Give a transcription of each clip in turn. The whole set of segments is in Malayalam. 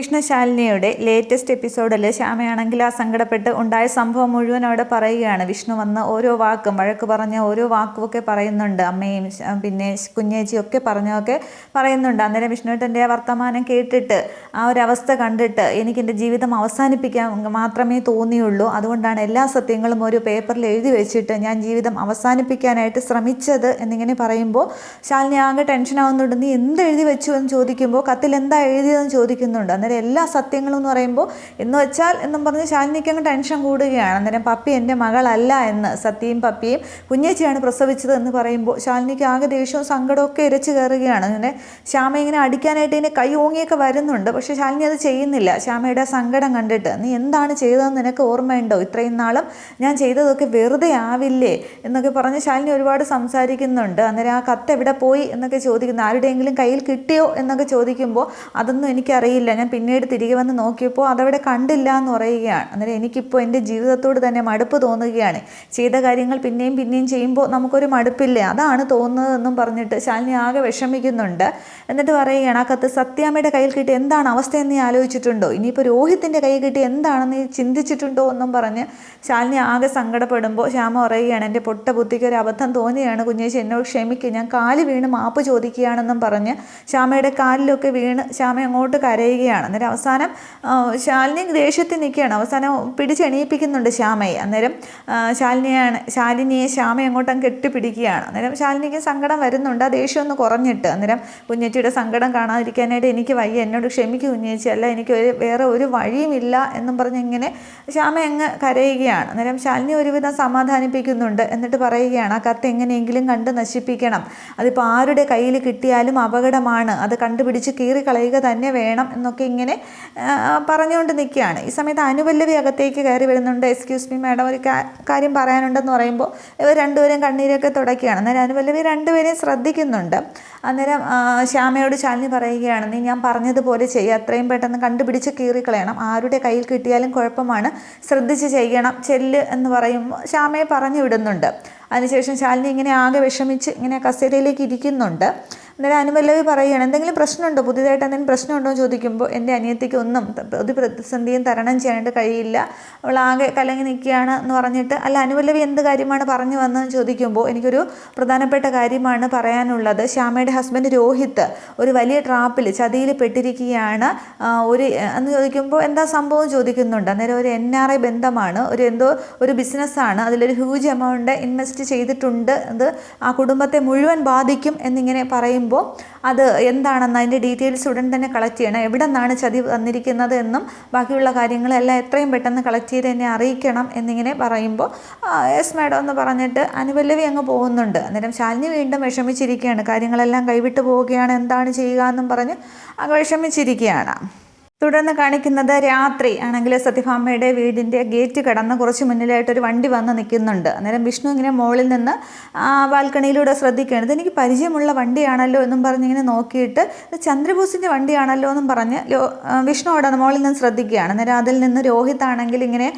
വിഷ്ണുശാലിനിയുടെ ലേറ്റസ്റ്റ് എപ്പിസോഡിൽ ശ്യാമയാണെങ്കിൽ ആ സങ്കടപ്പെട്ട് ഉണ്ടായ സംഭവം മുഴുവൻ അവിടെ പറയുകയാണ്. വിഷ്ണു വന്ന് ഓരോ വാക്കും വഴക്ക് പറഞ്ഞ ഓരോ വാക്കുമൊക്കെ പറയുന്നുണ്ട്. അമ്മയും പിന്നെ കുഞ്ഞേച്ചിയും ഒക്കെ പറഞ്ഞൊക്കെ പറയുന്നുണ്ട്. അന്നേരം വിഷ്ണുവേട്ടന്റെ വർത്തമാനം കേട്ടിട്ട് ആ ഒരു അവസ്ഥ കണ്ടിട്ട് എനിക്ക് എന്റെ ജീവിതം അവസാനിപ്പിക്കാൻ മാത്രമേ തോന്നിയുള്ളൂ. അതുകൊണ്ടാണ് എല്ലാ സത്യങ്ങളും ഒരു പേപ്പറിൽ എഴുതി വെച്ചിട്ട് ഞാൻ ജീവിതം അവസാനിപ്പിക്കാനായിട്ട് ശ്രമിച്ചത് എന്നിങ്ങനെ പറയുമ്പോൾ ശാലിനി ആകെ ടെൻഷനാവുന്നുണ്ട് നീ എന്ത് എഴുതി വെച്ചു? എന്ന് ചോദിക്കുമ്പോൾ കത്തിൽ എന്താ എഴുതിയതെന്ന് ചോദിക്കുന്നുണ്ട്. അന്നേരം എല്ലാ സത്യങ്ങളും എന്ന് പറയുമ്പോൾ എന്ന് വെച്ചാൽ എന്നും പറഞ്ഞ് ശാലിനിക്ക് അങ്ങ് ടെൻഷൻ കൂടുകയാണ്. അന്നേരം പപ്പി എന്റെ മകളല്ല എന്ന് സത്യയും പപ്പിയും കുഞ്ഞേച്ചിയാണ് പ്രസവിച്ചത് എന്ന് പറയുമ്പോൾ ശാലിനിക്ക് ആകെ ദേഷ്യവും സങ്കടമൊക്കെ ഇരച്ചു കയറുകയാണ്. അങ്ങനെ ശ്യാമ ഇങ്ങനെ അടിക്കാനായിട്ട് ഇതിനെ കൈ ഓങ്ങിയൊക്കെ വരുന്നുണ്ട്. പക്ഷേ ശാലിനി അത് ചെയ്യുന്നില്ല. ശ്യാമയുടെ സങ്കടം കണ്ടിട്ട് നീ എന്താണ് ചെയ്തതെന്ന് നിനക്ക് ഓർമ്മയുണ്ടോ? ഇത്രയും നാളും ഞാൻ ചെയ്തതൊക്കെ വെറുതെ ആവില്ലേ? എന്നൊക്കെ പറഞ്ഞ് ശാലിനി ഒരുപാട് സംസാരിക്കുന്നുണ്ട്. അന്നേരം ആ കത്ത് എവിടെ പോയി എന്നൊക്കെ ചോദിക്കുന്നു ആരുടെയെങ്കിലും കയ്യിൽ കിട്ടിയോ എന്നൊക്കെ ചോദിക്കുമ്പോൾ അതൊന്നും എനിക്കറിയില്ല. ഞാൻ പിന്നീട് തിരികെ വന്ന് നോക്കിയപ്പോൾ അതവിടെ കണ്ടില്ല എന്ന് പറയുകയാണ്. അന്നേരം എനിക്കിപ്പോൾ എന്റെ ജീവിതത്തോട് തന്നെ മടുപ്പ് തോന്നുകയാണ്. ചെയ്ത കാര്യങ്ങൾ പിന്നെയും പിന്നെയും ചെയ്യുമ്പോൾ നമുക്കൊരു മടുപ്പില്ലേ. അതാണ് തോന്നുന്നതെന്നും പറഞ്ഞിട്ട് ശാലിനി ആകെ വിഷമിക്കുന്നുണ്ട്. എന്നിട്ട് പറയുകയാണ് ആ കത്ത് സത്യാമ്മയുടെ കയ്യിൽ കിട്ടി എന്താണ് അവസ്ഥയെന്ന് നീ ആലോചിച്ചിട്ടുണ്ടോ? ഇനിയിപ്പോൾ രോഹിത്തിന്റെ കയ്യിൽ കിട്ടി എന്താണെന്ന് നീ ചിന്തിച്ചിട്ടുണ്ടോ? എന്നും പറഞ്ഞ് ശാലിനി ആകെ സങ്കടപ്പെടുമ്പോൾ ശ്യാമ പറയുകയാണ് എന്റെ പൊട്ട ബുദ്ധിക്ക് ഒരു അബദ്ധം തോന്നിയാണ് കുഞ്ഞേച്ചി എന്നോട് ക്ഷമിക്കുക ഞാൻ കാൽ വീണ് മാപ്പ് ചോദിക്കുകയാണെന്നും പറഞ്ഞ് ശ്യാമയുടെ കാലിലൊക്കെ വീണ് ശ്യാമ അങ്ങോട്ട് കരയുകയാണ്. അന്നേരം അവസാനം ശാലിനി ദേഷ്യത്തിൽ നിൽക്കുകയാണ്. അവസാനം പിടിച്ചെണീപ്പിക്കുന്നുണ്ട് ശ്യാമയെ. അന്നേരം ശാലിനിയാണ് ശാലിനിയെ ശ്യാമ അങ്ങോട്ട് അങ്ങ് കെട്ടിപ്പിടിക്കുകയാണ്. അന്നേരം ശാലിനിക്ക് സങ്കടം വരുന്നുണ്ട്. ആ ദേഷ്യം ഒന്ന് കുറഞ്ഞിട്ട്. അന്നേരം കുഞ്ഞേച്ചിയുടെ സങ്കടം കാണാതിരിക്കാനായിട്ട് എനിക്ക് വയ്യ. എന്നോട് ക്ഷമിക്കും കുഞ്ഞേച്ചി. അല്ല എനിക്ക് ഒരു വേറെ ഒരു വഴിയുമില്ല എന്നും പറഞ്ഞ് ഇങ്ങനെ ശ്യാമ അങ്ങ് കരയുകയാണ്. അന്നേരം ശാലിനി ഒരുവിധം സമാധാനിപ്പിക്കുന്നുണ്ട്. എന്നിട്ട് പറയുകയാണ് ആ കത്ത് എങ്ങനെയെങ്കിലും കണ്ട് നശിപ്പിക്കണം. അതിപ്പോൾ ആരുടെ കയ്യിൽ കിട്ടിയാലും അപകടമാണ്. അത് കണ്ടുപിടിച്ച് കീറി കളയുക തന്നെ വേണം എന്നൊക്കെ ഇങ്ങനെ ആ, പറഞ്ഞുകൊണ്ട് നിൽക്കുകയാണ്. ഈ സമയത്ത് അനുപല്ലവി അകത്തേക്ക് കയറി വരുന്നുണ്ട്. എക്സ്ക്യൂസ് മീ മാഡം ഒരു കാര്യം പറയാനുണ്ടെന്ന് പറയുമ്പോൾ ഇവർ രണ്ടുപേരും കണ്ണീരൊക്കെ തുടക്കുകയാണ് അന്നേരം അനുപല്ലവി രണ്ടുപേരെയും ശ്രദ്ധിക്കുന്നുണ്ട്. അന്നേരം ശ്യാമയോട് ശാലിനി പറയുകയാണ് നീ ഞാൻ പറഞ്ഞതുപോലെ ചെയ്യുക അത്രയും പെട്ടെന്ന് കണ്ടുപിടിച്ച് കീറിക്കളയണം. ആരുടെ കയ്യിൽ കിട്ടിയാലും കുഴപ്പമാണ്. ശ്രദ്ധിച്ച് ചെയ്യണം. ചെല്ല് എന്ന് പറയുമ്പോൾ ശ്യാമയെ പറഞ്ഞു വിടുന്നുണ്ട്. അതിനുശേഷം ശാലിനി ഇങ്ങനെ ആകെ വിഷമിച്ച് ഇങ്ങനെ കസേരയിലേക്ക് ഇരിക്കുന്നുണ്ട്. അന്നേരം അനുപല്ലവി പറയുകയാണ് എന്തെങ്കിലും പ്രശ്നമുണ്ടോ? പുതിയതായിട്ട് എന്തെങ്കിലും പ്രശ്നമുണ്ടോ? എന്ന് ചോദിക്കുമ്പോൾ എന്റെ അനിയത്തിക്ക് ഒന്നും ഒരു പ്രതിസന്ധിയും തരണം ചെയ്യാനായിട്ട് കഴിയില്ല. അവൾ ആകെ കലങ്ങി നിൽക്കുകയാണ് എന്ന് പറഞ്ഞിട്ട് അല്ല അനുപല്ലവി എന്ത് കാര്യമാണ് പറഞ്ഞു വന്നതെന്ന് ചോദിക്കുമ്പോൾ എനിക്കൊരു പ്രധാനപ്പെട്ട കാര്യമാണ് പറയാനുള്ളത്. ശ്യാമയുടെ ഹസ്ബൻഡ് രോഹിത്ത് ഒരു വലിയ ട്രാപ്പിൽ ചതിയിൽ പെട്ടിരിക്കുകയാണ്. ഒരു എന്ന് ചോദിക്കുമ്പോൾ എന്താ സംഭവം? ചോദിക്കുന്നുണ്ട്. അന്നേരം ഒരു എൻ ആർ ഐ ബന്ധമാണ്. ഒരു എന്തോ ഒരു ബിസിനസ്സാണ് അതിലൊരു ഹ്യൂജ് എമൗണ്ട് ഇൻവെസ്റ്റ് ചെയ്തിട്ടുണ്ട്. അത് ആ കുടുംബത്തെ മുഴുവൻ ബാധിക്കും എന്നിങ്ങനെ പറയുമ്പോൾ അത് എന്താണെന്ന് അതിന്റെ ഡീറ്റെയിൽസ് ഉടൻ തന്നെ കളക്ട് ചെയ്യണം. എവിടെ നിന്നാണ് ചതി വന്നിരിക്കുന്നത് എന്നും ബാക്കിയുള്ള കാര്യങ്ങളെല്ലാം എത്രയും പെട്ടെന്ന് കളക്ട് ചെയ്ത് എന്നെ അറിയിക്കണം എന്നിങ്ങനെ പറയുമ്പോൾ എസ് മാഡം എന്ന് പറഞ്ഞിട്ട് അനുപല്ലവി അങ്ങ് പോകുന്നുണ്ട്. അന്നേരം ശാലിനി വീണ്ടും വിഷമിച്ചിരിക്കുകയാണ്. കാര്യങ്ങളെല്ലാം കൈവിട്ട് പോവുകയാണ്. എന്താണ് ചെയ്യുക എന്നും പറഞ്ഞ് വിഷമിച്ചിരിക്കുകയാണ്. തുടർന്ന് കാണിക്കുന്നത് രാത്രി. ആണെങ്കിൽ സത്യഭാമയുടെ വീടിന്റെ ഗേറ്റ് കടന്ന് കുറച്ച് മുന്നിലായിട്ട് ഒരു വണ്ടി വന്ന് നിൽക്കുന്നുണ്ട്. അന്നേരം വിഷ്ണു ഇങ്ങനെ മുകളിൽ നിന്ന് ബാൽക്കണിയിലൂടെ ശ്രദ്ധിക്കുകയാണ്. ഇതെനിക്ക് പരിചയമുള്ള വണ്ടിയാണല്ലോ എന്നും പറഞ്ഞ് ഇങ്ങനെ നോക്കിയിട്ട് ഇത് ചന്ദ്രബോസിന്റെ വണ്ടിയാണല്ലോ എന്നും പറഞ്ഞ് വിഷ്ണു അവിടെ മുകളിൽ നിന്ന് ശ്രദ്ധിക്കുകയാണ്. അന്നേരം അതിൽ നിന്ന് രോഹിത് ആണെങ്കിൽ ഇങ്ങനെ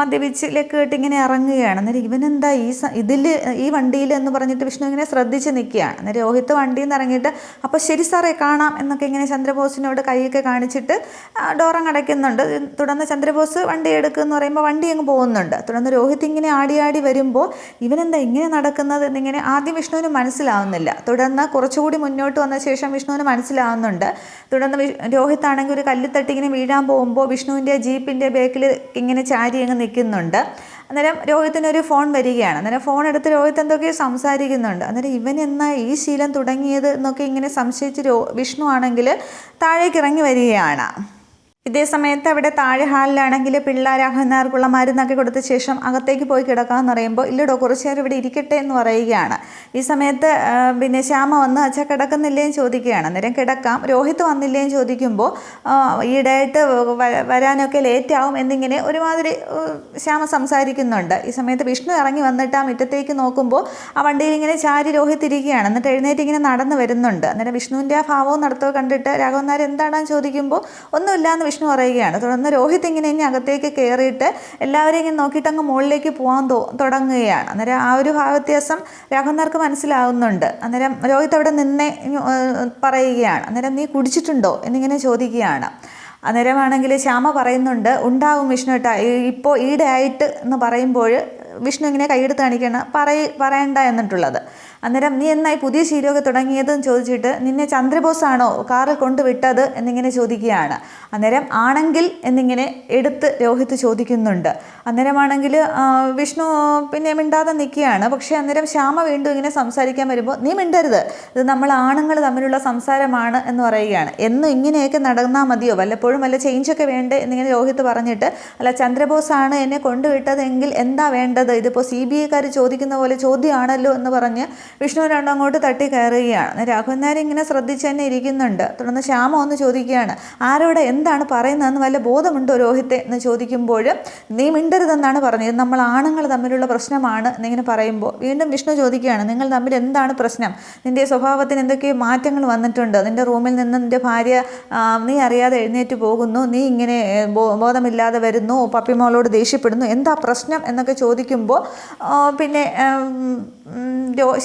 മദ്യപിച്ചിലേക്ക് ഇട്ട് ഇങ്ങനെ ഇറങ്ങുകയാണ്. അന്നേരം ഇവനെന്താ ഈ ഇതിൽ ഈ വണ്ടിയിൽ എന്ന് പറഞ്ഞിട്ട് വിഷ്ണു ഇങ്ങനെ ശ്രദ്ധിച്ച് നിൽക്കുകയാണ്. അന്നേരം രോഹിത് വണ്ടിയിൽ നിന്ന് ഇറങ്ങിയിട്ട് അപ്പോൾ ശരി സാറേ കാണാം എന്നൊക്കെ ഇങ്ങനെ ചന്ദ്രബോസിനോട് കൈയൊക്കെ കാണിച്ചിട്ട് ആ, ഡോറങ്ങ് അടയ്ക്കുന്നുണ്ട്. തുടർന്ന് ചന്ദ്രബോസ് വണ്ടി എടുക്കുമെന്ന് പറയുമ്പോൾ വണ്ടി അങ്ങ് പോകുന്നുണ്ട്. തുടർന്ന് രോഹിത് ഇങ്ങനെ ആടി ആടി വരുമ്പോൾ ഇവനെന്താ ഇങ്ങനെ നടക്കുന്നത് എന്നിങ്ങനെ ആദ്യം വിഷ്ണുവിന് മനസ്സിലാവുന്നില്ല. തുടർന്ന് കുറച്ചുകൂടി മുന്നോട്ട് വന്ന ശേഷം വിഷ്ണുവിന് മനസ്സിലാവുന്നുണ്ട്. തുടർന്ന് രോഹിത് ആണെങ്കിൽ ഒരു കല്ലിത്തട്ടി ഇങ്ങനെ വീഴാൻ പോകുമ്പോൾ വിഷ്ണുവിന്റെ ജീപ്പിന്റെ ബാക്കിൽ ഇങ്ങനെ ചാരി അങ്ങ് നിൽക്കുന്നുണ്ട്. അന്നേരം രോഹിത്തിന് ഒരു ഫോൺ വരികയാണ്. അന്നേരം ഫോൺ എടുത്ത് രോഹിത് എന്തൊക്കെയോ സംസാരിക്കുന്നുണ്ട്. അന്നേരം ഇവൻ എന്നാ ഈ ശീലം തുടങ്ങിയത് എന്നൊക്കെ ഇങ്ങനെ സംശയിച്ച് രോ വിഷ്ണു ആണെങ്കിൽ താഴേക്ക് ഇറങ്ങി വരികയാണ്. ഇതേ സമയത്ത് അവിടെ താഴെ ഹാളിലാണെങ്കിൽ പിള്ളേർ അഹന്നാർക്കുള്ള മരുന്നൊക്കെ കൊടുത്ത ശേഷം അകത്തേക്ക് പോയി കിടക്കാമെന്ന് പറയുമ്പോൾ ഇല്ലടോ കുറച്ച് നേരം ഇവിടെ ഇരിക്കട്ടെ എന്ന് പറയുകയാണ്. ഈ സമയത്ത് പിന്നെ ശ്യാമ വന്ന് അച്ഛ കിടക്കുന്നില്ലേ? എന്ന് ചോദിക്കുകയാണ്. അന്നേരം കിടക്കാം. രോഹിത് വന്നില്ലേ എന്ന് ചോദിക്കുമ്പോൾ ഈടായിട്ട് വരാനൊക്കെ ലേറ്റ് ആവും എന്നിങ്ങനെ ഒരുമാതിരി ശ്യാമ സംസാരിക്കുന്നുണ്ട്. ഈ സമയത്ത് വിഷ്ണു ഇറങ്ങി വന്നിട്ട് ആ മുറ്റത്തേക്ക് നോക്കുമ്പോൾ ആ വണ്ടിയിൽ ഇങ്ങനെ ചാരി രോഹിത് ഇരിക്കുകയാണ്. എന്നിട്ട് എഴുന്നേറ്റ് ഇങ്ങനെ നടന്നു വരുന്നുണ്ട്. അന്നേരം വിഷ്ണുവിന്റെ ആ ഭാവവും നടത്തവും കണ്ടിട്ട് രാഘവൻ നായർ എന്താണെന്ന് ചോദിക്കുമ്പോൾ ഒന്നുമില്ല എന്ന് വിഷ്ണു പറയുകയാണ് തുടർന്ന് രോഹിത് ഇങ്ങനെ ഇനി അകത്തേക്ക് കയറിയിട്ട് എല്ലാവരെയും ഇങ്ങനെ നോക്കിയിട്ട് അങ്ങ് മുകളിലേക്ക് പോകാൻ തുടങ്ങുകയാണ്. അന്നേരം ആ ഒരു ഭാവവ്യത്യാസം രാഘവന്മാർക്ക് മനസ്സിലാവുന്നുണ്ട്. അന്നേരം രോഹിത് അവിടെ നിന്നേ പറയുകയാണ്. അന്നേരം നീ കുടിച്ചിട്ടുണ്ടോ എന്നിങ്ങനെ ചോദിക്കുകയാണ്. അന്നേരമാണെങ്കിൽ ശ്യാമ പറയുന്നുണ്ട് ഉണ്ടാവും വിഷ്ണു ഏട്ടാ. ഇപ്പോൾ ഈടെ ആയിട്ട് എന്ന് പറയുമ്പോൾ വിഷ്ണു ഇങ്ങനെ കൈയെടുത്ത് കാണിക്കണം പറയ പറയണ്ട എന്നിട്ടുള്ളത്. അന്നേരം നീ എന്നായി പുതിയ ശീലമൊക്കെ തുടങ്ങിയതെന്ന് ചോദിച്ചിട്ട് നിന്നെ ചന്ദ്രബോസാണോ കാറിൽ കൊണ്ടുവിട്ടത്? എന്നിങ്ങനെ ചോദിക്കുകയാണ്. അന്നേരം ആണെങ്കിൽ എന്നിങ്ങനെ എടുത്ത് രോഹിത് ചോദിക്കുന്നുണ്ട്. അന്നേരമാണെങ്കിൽ വിഷ്ണു പിന്നെ മിണ്ടാതെ നിൽക്കുകയാണ്. പക്ഷേ അന്നേരം ശ്യാമ വീണ്ടും ഇങ്ങനെ സംസാരിക്കാൻ വരുമ്പോൾ നീ മിണ്ടരുത്. ഇത് നമ്മൾ ആണുങ്ങൾ തമ്മിലുള്ള സംസാരമാണ് എന്ന് പറയുകയാണ്. എന്നും ഇങ്ങനെയൊക്കെ നടന്നാൽ മതിയോ? വല്ലപ്പോഴും വല്ല ചേഞ്ചൊക്കെ വേണ്ടേ? എന്നിങ്ങനെ രോഹിത് പറഞ്ഞിട്ട് അല്ല ചന്ദ്രബോസാണ് എന്നെ കൊണ്ടുവിട്ടതെങ്കിൽ എന്താ വേണ്ടത്? ഇതിപ്പോൾ സി ബി ഐക്കാർ ചോദിക്കുന്ന പോലെ ചോദ്യമാണല്ലോ എന്ന് പറഞ്ഞ് വിഷ്ണു രണ്ടും അങ്ങോട്ട് തട്ടി കയറുകയാണ്. രാഘവൻ നായർ ഇങ്ങനെ ശ്രദ്ധിച്ച് തന്നെ ഇരിക്കുന്നുണ്ട്. തുടർന്ന് ശ്യാമ ഒന്ന് ചോദിക്കുകയാണ് ആരോട് എന്താണ് പറയുന്നതെന്ന് വല്ല ബോധമുണ്ടോ രോഹിത്തെ? എന്ന് ചോദിക്കുമ്പോൾ നീ മിണ്ടരുതെന്നാണ് പറഞ്ഞത്. നമ്മൾ ആണുങ്ങൾ തമ്മിലുള്ള പ്രശ്നമാണ് എന്നിങ്ങനെ പറയുമ്പോൾ വീണ്ടും വിഷ്ണു ചോദിക്കുകയാണ് നിങ്ങൾ തമ്മിൽ എന്താണ് പ്രശ്നം? നിന്റെ സ്വഭാവത്തിന് എന്തൊക്കെ മാറ്റങ്ങൾ വന്നിട്ടുണ്ട്? നിന്റെ റൂമിൽ നിന്ന് നിന്റെ ഭാര്യ നീ അറിയാതെ എഴുന്നേറ്റ് പോകുന്നു. നീ ഇങ്ങനെ ബോധമില്ലാതെ വരുന്നു. പപ്പിമോളോട് ദേഷ്യപ്പെടുന്നു. എന്താ പ്രശ്നം? എന്നൊക്കെ ചോദിക്കുമ്പോൾ പിന്നെ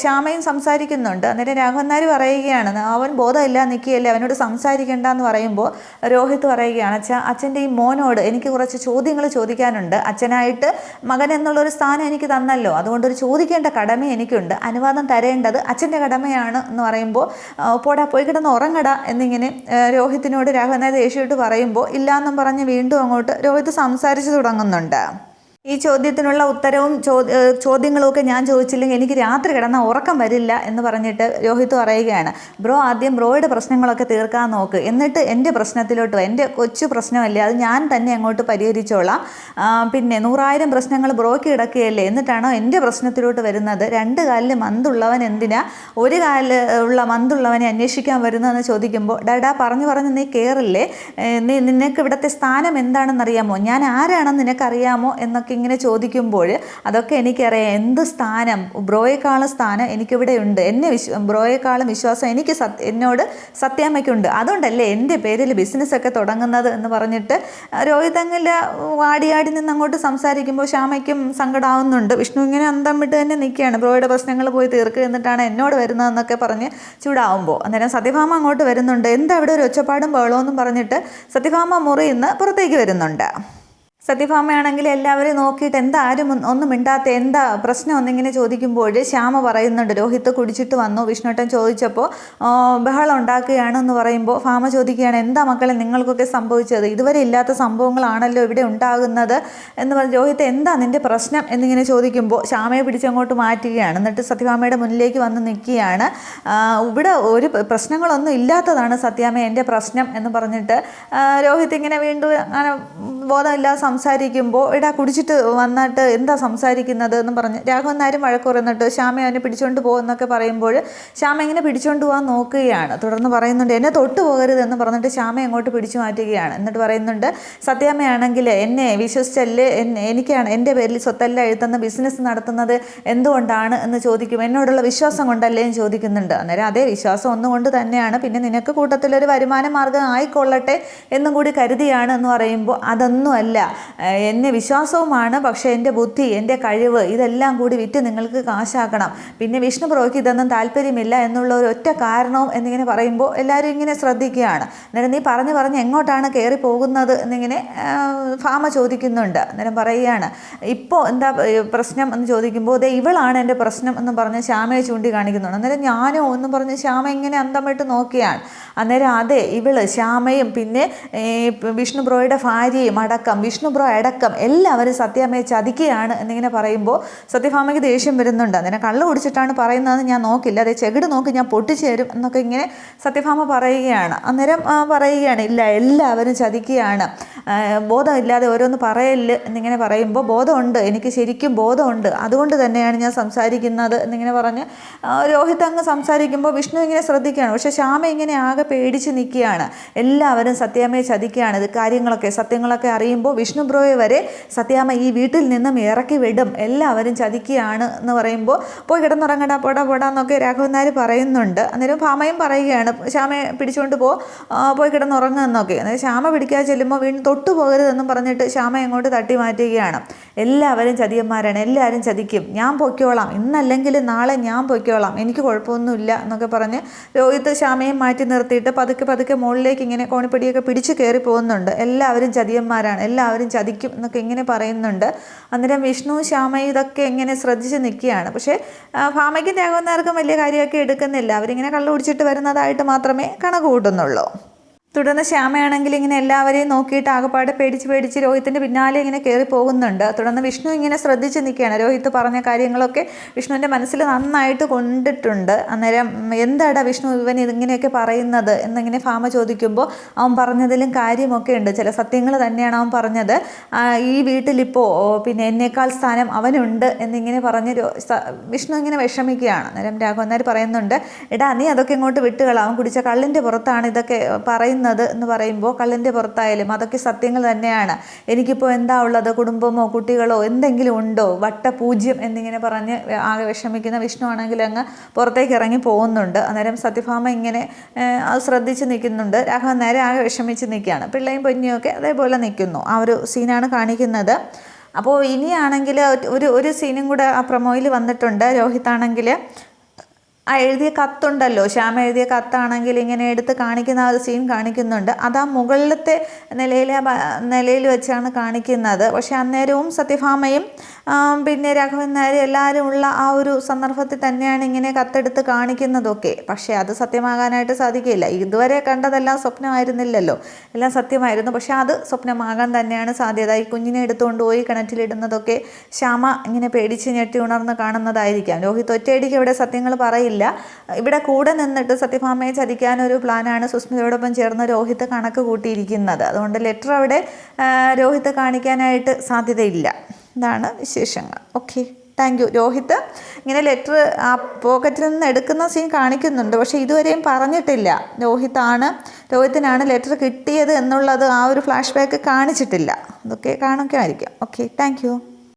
ശ്യാമയും സംസാരിക്കുന്നുണ്ട്. അന്നേരം രാഘവൻ നായർ പറയുകയാണ് അവൻ ബോധമില്ല നിൽക്കുകയല്ലേ അവനോട് സംസാരിക്കണ്ട എന്ന് പറയുമ്പോൾ രോഹിത് പറയുകയാണ് അച്ഛ അച്ഛന്റെ ഈ മോനോട് എനിക്ക് കുറച്ച് ചോദ്യങ്ങൾ ചോദിക്കാനുണ്ട്. അച്ഛനായിട്ട് മകൻ എന്നുള്ളൊരു സ്ഥാനം എനിക്ക് തന്നല്ലോ. അതുകൊണ്ടൊരു ചോദിക്കേണ്ട കടമ എനിക്കുണ്ട്. അനുവാദം തരേണ്ടത് അച്ഛന്റെ കടമയാണ് എന്ന് പറയുമ്പോൾ പോടാ പോയി കിടന്ന് ഉറങ്ങടാ എന്നിങ്ങനെ രോഹിത്തിനോട് രാഘവൻ നായർ ദേഷ്യമായിട്ട് പറയുമ്പോൾ ഇല്ലയെന്നും പറഞ്ഞ് വീണ്ടും അങ്ങോട്ട് രോഹിത് സംസാരിച്ചു തുടങ്ങുന്നുണ്ട്. ഈ ചോദ്യത്തിനുള്ള ഉത്തരവും ചോദ്യങ്ങളുമൊക്കെ ഞാൻ ചോദിച്ചില്ലെങ്കിൽ എനിക്ക് രാത്രി കിടന്നാൽ ഉറക്കം വരില്ല എന്ന് പറഞ്ഞിട്ട് രോഹിത് പറയുകയാണ്. ബ്രോ ആദ്യം ബ്രോയുടെ പ്രശ്നങ്ങളൊക്കെ തീർക്കാൻ നോക്ക്. എന്നിട്ട് എന്റെ പ്രശ്നത്തിലോട്ട് എന്റെ കൊച്ചു പ്രശ്നമല്ലേ. അത് ഞാൻ തന്നെ അങ്ങോട്ട് പരിഹരിച്ചോളാം. പിന്നെ നൂറായിരം പ്രശ്നങ്ങൾ ബ്രോയ്ക്ക് കിടക്കുകയല്ലേ. എന്നിട്ടാണോ എന്റെ പ്രശ്നത്തിലോട്ട് വരുന്നത്? രണ്ട് കാലിൽ മന്തുള്ളവൻ എന്തിനാ? ഒരു കാലിൽ ഉള്ള മന്തുള്ളവനെ അന്വേഷിക്കാൻ വരുന്നതെന്ന് ചോദിക്കുമ്പോൾ ഡാഡാ പറഞ്ഞു പറഞ്ഞ് നീ കയറില്ലേ നീ നിനക്ക് ഇവിടുത്തെ സ്ഥാനം എന്താണെന്നറിയാമോ? ഞാൻ ആരാണെന്ന് നിനക്കറിയാമോ? എന്നൊക്കെ ഇങ്ങനെ ചോദിക്കുമ്പോൾ അതൊക്കെ എനിക്കറിയാം. എന്ത് സ്ഥാനം? ബ്രോയെക്കാളും സ്ഥാനം എനിക്കിവിടെ ഉണ്ട് എന്നെ വിശ്വ ബ്രോയെക്കാളും വിശ്വാസം എനിക്ക് സത് എന്നോട് സത്യാമ്മയ്ക്കുണ്ട്. അതുകൊണ്ടല്ലേ എന്റെ പേരിൽ ബിസിനസ്സൊക്കെ തുടങ്ങുന്നത് എന്ന് പറഞ്ഞിട്ട് രോഹിതങ്ങൾ വാടിയാടി നിന്ന് അങ്ങോട്ട് സംസാരിക്കുമ്പോൾ ശ്യാമയ്ക്കും സങ്കടമാവുന്നുണ്ട് വിഷ്ണു ഇങ്ങനെ അന്തം വിട്ട് തന്നെ നിൽക്കുകയാണ്. ബ്രോയുടെ പ്രശ്നങ്ങൾ പോയി തീർക്കുക എന്നിട്ടാണ് എന്നോട് വരുന്നതെന്നൊക്കെ പറഞ്ഞ് ചൂടാവുമ്പോൾ. അന്നേരം സത്യഭാമ അങ്ങോട്ട് വരുന്നുണ്ട്. എന്താ ഇവിടെ ഒരു ഒച്ചപ്പാടും ബഹളമെന്നും പറഞ്ഞിട്ട് സത്യഭാമ മുറിയിൽ നിന്ന് പുറത്തേക്ക് വരുന്നുണ്ട്. സത്യഭാമയാണെങ്കിൽ എല്ലാവരെയും നോക്കിയിട്ട് എന്താ ആരും ഒന്നും മിണ്ടാത്ത എന്താ പ്രശ്നം ഒന്നിങ്ങനെ ചോദിക്കുമ്പോൾ ശ്യാമ പറയുന്നുണ്ട് രോഹിത്ത് കുടിച്ചിട്ട് വന്നു. വിഷ്ണുട്ടൻ ചോദിച്ചപ്പോൾ ബഹളം ഉണ്ടാക്കുകയാണെന്ന് പറയുമ്പോൾ ഭാമ ചോദിക്കുകയാണ് എന്താ മക്കളെ നിങ്ങൾക്കൊക്കെ സംഭവിച്ചത്? ഇതുവരെ ഇല്ലാത്ത സംഭവങ്ങളാണല്ലോ ഇവിടെ ഉണ്ടാകുന്നത്? എന്ന് പറഞ്ഞ് രോഹിത്ത് എന്താ നിന്റെ പ്രശ്നം? എന്നിങ്ങനെ ചോദിക്കുമ്പോൾ ശ്യാമയെ പിടിച്ചങ്ങോട്ട് മാറ്റുകയാണ്. എന്നിട്ട് സത്യഭാമയുടെ മുന്നിലേക്ക് വന്ന് നിൽക്കുകയാണ്. ഇവിടെ ഒരു പ്രശ്നങ്ങളൊന്നും ഇല്ലാത്തതാണ് സത്യാമ്മ എന്റെ പ്രശ്നം എന്ന് പറഞ്ഞിട്ട് രോഹിത് രോഹിത്ത് ഇങ്ങനെ വീണ്ടും അങ്ങനെ ബോധമില്ലാതെ സംസാരിക്കുമ്പോൾ എടാ കുടിച്ചിട്ട് വന്നിട്ട് എന്താ സംസാരിക്കുന്നത്? എന്ന് പറഞ്ഞ്. രാഘവൻ നായരും വഴക്ക് പറയുന്നിട്ട് ശ്യാമ അവനെ പിടിച്ചുകൊണ്ട് പോകുമെന്നൊക്കെ പറയുമ്പോൾ ശ്യാമ എങ്ങനെ പിടിച്ചുകൊണ്ട് പോകാൻ നോക്കുകയാണ്. തുടർന്ന് പറയുന്നുണ്ട് എന്നെ തൊട്ട് പോകരുത് എന്ന് പറഞ്ഞിട്ട് ശ്യാമ അങ്ങോട്ട് പിടിച്ചു മാറ്റുകയാണ്. എന്നിട്ട് പറയുന്നുണ്ട് സത്യാമ്മയാണെങ്കിൽ എന്നെ വിശ്വസിച്ചല്ലേ എന്നെ എനിക്കാണ് എന്റെ പേരിൽ സ്വത്തെല്ലാം എഴുതുന്ന ബിസിനസ് നടത്തുന്നത് എന്തുകൊണ്ടാണ്? എന്ന് ചോദിക്കും. എന്നോടുള്ള വിശ്വാസം കൊണ്ടല്ലേ? എന്ന് ചോദിക്കുന്നുണ്ട്. അന്നേരം അതേ വിശ്വാസം ഒന്നുകൊണ്ട് തന്നെയാണ്. പിന്നെ നിനക്ക് കൂട്ടത്തിലൊരു വരുമാന മാർഗം ആയിക്കൊള്ളട്ടെ എന്നും കൂടി കരുതിയാണ് എന്ന് പറയുമ്പോൾ അതൊന്നുമല്ല. എന്നെ വിശ്വാസവുമാണ് പക്ഷേ എന്റെ ബുദ്ധി എന്റെ കഴിവ് ഇതെല്ലാം കൂടി വിറ്റ് നിങ്ങൾക്ക് കാശാക്കണം. പിന്നെ വിഷ്ണു പ്രോയ്ക്ക് ഇതൊന്നും താല്പര്യമില്ല എന്നുള്ള ഒരു ഒറ്റ കാരണവും എന്നിങ്ങനെ പറയുമ്പോൾ എല്ലാവരും ഇങ്ങനെ ശ്രദ്ധിക്കുകയാണ്. അന്നേരം നീ പറഞ്ഞു പറഞ്ഞ് എങ്ങോട്ടാണ് കയറി പോകുന്നത് എന്നിങ്ങനെ ഫാമ ചോദിക്കുന്നുണ്ട്. അന്നേരം പറയുകയാണ് ഇപ്പോൾ എന്താ പ്രശ്നം? എന്ന് ചോദിക്കുമ്പോൾ ദേ ഇവളാണ് എന്റെ പ്രശ്നം എന്ന് പറഞ്ഞ് ശ്യാമയെ ചൂണ്ടിക്കാണിക്കുന്നുണ്ട്. അന്നേരം ഞാനോ എന്ന് പറഞ്ഞ് ശ്യാമ ഇങ്ങനെ അന്തമിട്ട് നോക്കിയാണ്. അന്നേരം അതെ ഇവൾ ശ്യാമയും പിന്നെ വിഷ്ണു ബ്രോയുടെ ഭാര്യയും അടക്കം വിഷ്ണു ബ്രോ അടക്കം എല്ലാവരും സത്യാമ്മയെ ചതിക്കുകയാണ് എന്നിങ്ങനെ പറയുമ്പോൾ സത്യഭാമയ്ക്ക് ദേഷ്യം വരുന്നുണ്ട്. അതിനെ കള്ള് കുടിച്ചിട്ടാണ് പറയുന്നതെന്ന് ഞാൻ നോക്കില്ല. അതേ ചെകിട് നോക്കി ഞാൻ പൊട്ടിച്ചേരും എന്നൊക്കെ ഇങ്ങനെ സത്യഭാമ പറയുകയാണ്. അന്നേരം പറയുകയാണ് ഇല്ല എല്ലാവരും ചതിക്കുകയാണ്. ബോധമില്ലാതെ ഓരോന്ന് പറയൽ എന്നിങ്ങനെ പറയുമ്പോൾ ബോധമുണ്ട്. എനിക്ക് ശരിക്കും ബോധമുണ്ട്. അതുകൊണ്ട് തന്നെയാണ് ഞാൻ സംസാരിക്കുന്നത് എന്നിങ്ങനെ പറഞ്ഞ് രോഹിത് അങ്ങ് സംസാരിക്കുമ്പോൾ വിഷ്ണു ഇങ്ങനെ ശ്രദ്ധിക്കുകയാണ്. പക്ഷേ ശ്യാമ ഇങ്ങനെ ആകെ പേടിച്ച് നിൽക്കുകയാണ്. എല്ലാവരും സത്യാമ്മയെ ചതിക്കുകയാണ്. ഇത് കാര്യങ്ങളൊക്കെ സത്യങ്ങളൊക്കെ അറിയുമ്പോൾ വിഷ്ണു ബ്രോയെ വരെ സത്യാമ്മ ഈ വീട്ടിൽ നിന്നും ഇറക്കി വിടും. എല്ലാവരും ചതിക്കുകയാണ് എന്ന് പറയുമ്പോൾ പോയി കിടന്നുറങ്ങടാ പോടാ പോടാ എന്നൊക്കെ രാഘവൻ നായർ പറയുന്നുണ്ട്. അന്നേരം ഭാമയും പറയുകയാണ് ശ്യാമയെ പിടിച്ചുകൊണ്ട് പോ പോയി കിടന്നുറങ്ങുക എന്നൊക്കെ. അന്നേരം ശ്യാമ പിടിക്കാതെ ചെല്ലുമ്പോൾ വീണ്ടും തൊട്ടു പോകരുതെന്നും പറഞ്ഞിട്ട് ശ്യാമ അങ്ങോട്ട് തട്ടി മാറ്റുകയാണ്. എല്ലാവരും ചതിയന്മാരാണ് എല്ലാവരും ചതിക്കും. ഞാൻ പൊയ്ക്കോളാം. ഇന്നല്ലെങ്കിൽ നാളെ ഞാൻ പൊയ്ക്കോളാം. എനിക്ക് കുഴപ്പമൊന്നുമില്ല എന്നൊക്കെ പറഞ്ഞ് രോഹിത് ശ്യാമയും മാറ്റി നിർത്തിയിട്ട് പതുക്കെ പതുക്കെ മുകളിലേക്ക് ഇങ്ങനെ കോണിപ്പടിയൊക്കെ പിടിച്ച് കയറി പോകുന്നുണ്ട്. എല്ലാവരും ചതിയന്മാരാണ് എല്ലാവരും ചതിക്കും എന്നൊക്കെ ഇങ്ങനെ പറയുന്നുണ്ട്. അന്നേരം വിഷ്ണു ശ്യാമയും ഇതൊക്കെ ഇങ്ങനെ ശ്രദ്ധിച്ച് നിൽക്കുകയാണ്. പക്ഷേ ഭാമയ്ക്കും രാഘവനാർക്കും വലിയ കാര്യമൊക്കെ എടുക്കുന്നില്ല. അവരിങ്ങനെ കള്ളു കുടിച്ചിട്ട് വരുന്നതായിട്ട് മാത്രമേ കണക്ക് കൂട്ടുന്നുള്ളൂ. തുടർന്ന് ശ്യാമയാണെങ്കിൽ ഇങ്ങനെ എല്ലാവരെയും നോക്കിയിട്ട് ആകപ്പാടെ പേടിച്ച് പേടിച്ച് രോഹിത്തിന്റെ പിന്നാലെ ഇങ്ങനെ കയറി പോകുന്നുണ്ട്. തുടർന്ന് വിഷ്ണു ഇങ്ങനെ ശ്രദ്ധിച്ച് നിൽക്കുകയാണ്. രോഹിത്ത് പറഞ്ഞ കാര്യങ്ങളൊക്കെ വിഷ്ണുവിന്റെ മനസ്സിൽ നന്നായിട്ട് കൊണ്ടിട്ടുണ്ട്. അന്നേരം എന്താടാ വിഷ്ണു ഇവൻ ഇതിങ്ങനെയൊക്കെ പറയുന്നത് എന്നിങ്ങനെ ഫാമ ചോദിക്കുമ്പോൾ അവൻ പറഞ്ഞതിലും കാര്യമൊക്കെ ഉണ്ട്. ചില സത്യങ്ങൾ തന്നെയാണ് അവൻ പറഞ്ഞത്. ഈ വീട്ടിലിപ്പോൾ പിന്നെ എന്നേക്കാൾ സ്ഥാനം അവനുണ്ട് എന്നിങ്ങനെ പറഞ്ഞ് വിഷ്ണു ഇങ്ങനെ വിഷമിക്കുകയാണ്. അന്നേരം രാഘവന്നാർ പറയുന്നുണ്ട് എടാ നീ അതൊക്കെ ഇങ്ങോട്ട് വിട്ടുകളാം. അവൻ കുടിച്ച കള്ളിന്റെ പുറത്താണ് ഇതൊക്കെ പറയുന്നത്. എന്ന് പറയുമ്പോൾ കള്ളിന്റെ പുറത്തായാലും അതൊക്കെ സത്യങ്ങൾ തന്നെയാണ്. എനിക്കിപ്പോൾ എന്താ ഉള്ളത്? കുടുംബമോ കുട്ടികളോ എന്തെങ്കിലും ഉണ്ടോ? വട്ട പൂജ്യം എന്നിങ്ങനെ പറഞ്ഞ് ആകെ വിഷമിക്കുന്ന വിഷ്ണു ആണെങ്കിൽ അങ്ങ് പുറത്തേക്ക് ഇറങ്ങി പോകുന്നുണ്ട്. അന്നേരം സത്യഭാമ ഇങ്ങനെ അത് ശ്രദ്ധിച്ച് നിൽക്കുന്നുണ്ട്. രാഘവൻ നേരെ ആകെ വിഷമിച്ച് നിൽക്കുകയാണ്. പിള്ളയും പൊന്നിയൊക്കെ അതേപോലെ നിൽക്കുന്നു. ആ ഒരു സീനാണ് കാണിക്കുന്നത്. അപ്പോൾ ഇനിയാണെങ്കിൽ ഒരു ഒരു സീനും കൂടെ ആ പ്രൊമോയിൽ വന്നിട്ടുണ്ട്. രോഹിത്താണെങ്കിൽ ആ എഴുതിയ കത്തുണ്ടല്ലോ. ശ്യാമ എഴുതിയ കത്താണെങ്കിൽ ഇങ്ങനെ എടുത്ത് കാണിക്കുന്ന ആ ഒരു സീൻ കാണിക്കുന്നുണ്ട്. അത് ആ മുകളിലത്തെ നിലയിലെ നിലയിൽ വെച്ചാണ് കാണിക്കുന്നത്. പക്ഷേ അന്നേരവും സത്യഭാമയും പിന്നെ രാഘവൻ നായർ എല്ലാവരും ഉള്ള ആ ഒരു സന്ദർഭത്തിൽ തന്നെയാണ് ഇങ്ങനെ കത്തെടുത്ത് കാണിക്കുന്നതൊക്കെ. പക്ഷേ അത് സത്യമാകാനായിട്ട് സാധിക്കില്ല. ഇതുവരെ കണ്ടതെല്ലാം സ്വപ്നമായിരുന്നില്ലല്ലോ. എല്ലാം സത്യമായിരുന്നു. പക്ഷെ അത് സ്വപ്നമാകാൻ തന്നെയാണ് സാധ്യത. ഈ കുഞ്ഞിനെ എടുത്തുകൊണ്ട് പോയി കിണറ്റിലിടുന്നതൊക്കെ ശ്യാമ ഇങ്ങനെ പേടിച്ച് ഞെട്ടി ഉണർന്ന് കാണുന്നതായിരിക്കാം. രോഹിത് ഒറ്റയടിക്ക് ഇവിടെ സത്യങ്ങൾ പറയില്ല. ഇവിടെ കൂടെ നിന്നിട്ട് സത്യഭാമയെ ചതിക്കാനൊരു പ്ലാനാണ് സുസ്മിതയോടൊപ്പം ചേർന്ന് രോഹിത് കണക്ക് കൂട്ടിയിരിക്കുന്നത്. അതുകൊണ്ട് ലെറ്റർ അവിടെ രോഹിത്ത് രോഹിത് കാണിക്കാനായിട്ട് സാധ്യതയില്ല. ഇതാണ് വിശേഷങ്ങൾ. ഓക്കെ. Thank you. രോഹിത് ഇങ്ങനെ ലെറ്റർ ആ പോക്കറ്റിൽ നിന്ന് എടുക്കുന്ന സീൻ കാണിക്കുന്നുണ്ട്. പക്ഷേ ഇതുവരെയും പറഞ്ഞിട്ടില്ല. രോഹിത്താണ് രോഹിത്തിനാണ് ലെറ്റർ കിട്ടിയത് എന്നുള്ളത് ആ ഒരു ഫ്ലാഷ് ബാക്ക് കാണിച്ചിട്ടില്ല. അതൊക്കെ കാണിക്കുമായിരിക്കും ഓക്കെ. താങ്ക്